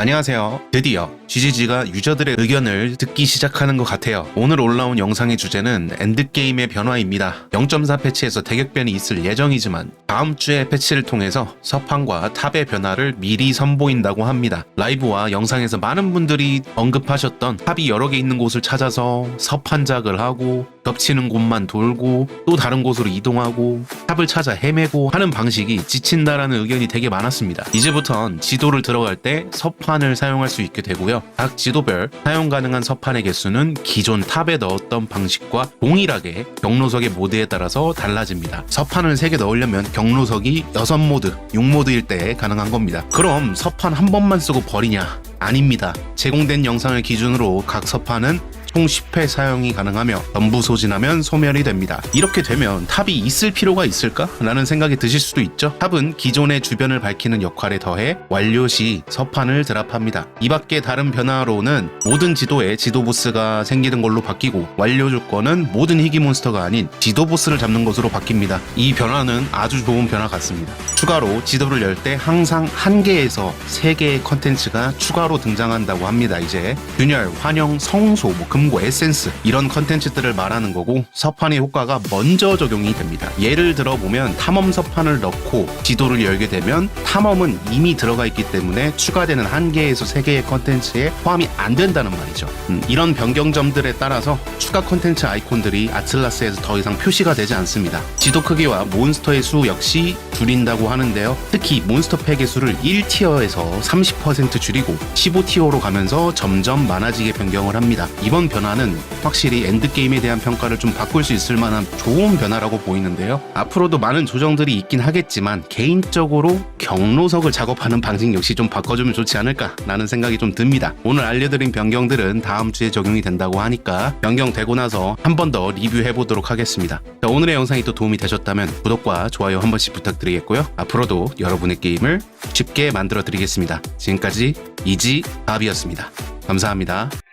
안녕하세요. 드디어 GGG가 유저들의 의견을 듣기 시작하는 것 같아요. 오늘 올라온 영상의 주제는 엔드게임의 변화입니다. 0.4 패치에서 대격변이 있을 예정이지만 다음 주에 패치를 통해서 서판과 탑의 변화를 미리 선보인다고 합니다. 라이브와 영상에서 많은 분들이 언급하셨던 탑이 여러 개 있는 곳을 찾아서 서판작을 하고 겹치는 곳만 돌고 또 다른 곳으로 이동하고 탑을 찾아 헤매고 하는 방식이 지친다라는 의견이 되게 많았습니다. 이제부턴 지도를 들어갈 때 서판을 사용할 수 있게 되고요. 각 지도별 사용 가능한 서판의 개수는 기존 탑에 넣었던 방식과 동일하게 경로석의 모드에 따라서 달라집니다. 서판을 3개 넣으려면 경로석이 6모드, 6모드일 때 가능한 겁니다. 그럼 서판 한 번만 쓰고 버리냐? 아닙니다. 제공된 영상을 기준으로 각 서판은 총 10회 사용이 가능하며 전부 소진하면 소멸이 됩니다. 이렇게 되면 탑이 있을 필요가 있을까? 라는 생각이 드실 수도 있죠. 탑은 기존의 주변을 밝히는 역할에 더해 완료 시 서판을 드랍합니다. 이 밖에 다른 변화로는 모든 지도에 지도 보스가 생기는 걸로 바뀌고 완료 조건은 모든 희귀 몬스터가 아닌 지도 보스를 잡는 것으로 바뀝니다. 이 변화는 아주 좋은 변화 같습니다. 추가로 지도를 열 때 항상 한 개에서 세 개의 컨텐츠가 추가로 등장한다고 합니다. 이제 균열, 환영, 성소, 뭐 금고, 에센스 이런 컨텐츠들을 말하는 거고 서판의 효과가 먼저 적용이 됩니다. 예를 들어 보면 탐험 서판을 넣고 지도를 열게 되면 탐험은 이미 들어가 있기 때문에 추가되는 한 개에서 세 개의 컨텐츠에 포함이 안 된다는 말이죠. 음, 이런 변경점들에 따라서 추가 컨텐츠 아이콘들이 아틀라스에서 더 이상 표시가 되지 않습니다. 지도 크기와 몬스터의 수 역시 줄인다고 하는데요. 특히 몬스터 팩의 수를 1티어에서 30% 줄이고 15티어로 가면서 점점 많아지게 변경을 합니다. 이번 변화는 확실히 엔드게임에 대한 평가를 좀 바꿀 수 있을 만한 좋은 변화라고 보이는데요. 앞으로도 많은 조정들이 있긴 하겠지만 개인적으로 경로석을 작업하는 방식 역시 좀 바꿔주면 좋지 않을까라는 생각이 좀 듭니다. 오늘 알려드린 변경들은 다음 주에 적용이 된다고 하니까 변경되고 나서 한 번 더 리뷰해 보도록 하겠습니다. 자, 오늘의 영상이 또 도움이 되셨다면 구독과 좋아요 한 번씩 부탁드리겠고요. 앞으로도 여러분의 게임을 쉽게 만들어 드리겠습니다. 지금까지 이지 밥이었습니다. 감사합니다.